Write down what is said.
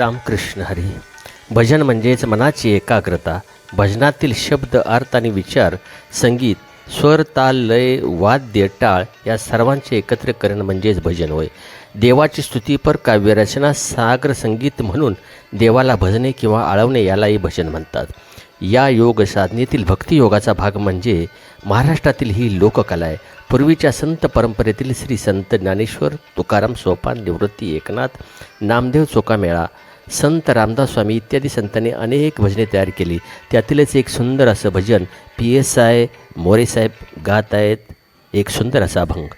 रामकृष्ण हरी. भजन म्हणजेच मनाची एकाग्रता भजनातील शब्द अर्थ आणि विचार संगीत स्वर ताल लय वाद्य टाळ या सर्वांचे एकत्र करणं म्हणजेच भजन होय. देवाची स्तुतीपर काव्यरचना सागर संगीत म्हणून देवाला भजने किंवा आळवणे यालाही भजन म्हणतात. या योग साधनेतील भक्तियोगाचा भाग म्हणजे महाराष्ट्रातील ही लोककला आहे. पूर्वीच्या संत परंपरेतील श्री संत ज्ञानेश्वर तुकाराम सोपान निवृत्ती एकनाथ नामदेव चोकामेळा संत रामदास स्वामी इत्यादी संतांनी अनेक भजने तयार केली. त्यातीलच एक सुंदर असं भजन पी एस आय मोरेसाहेब गात आहेत. एक सुंदर असा अभंग.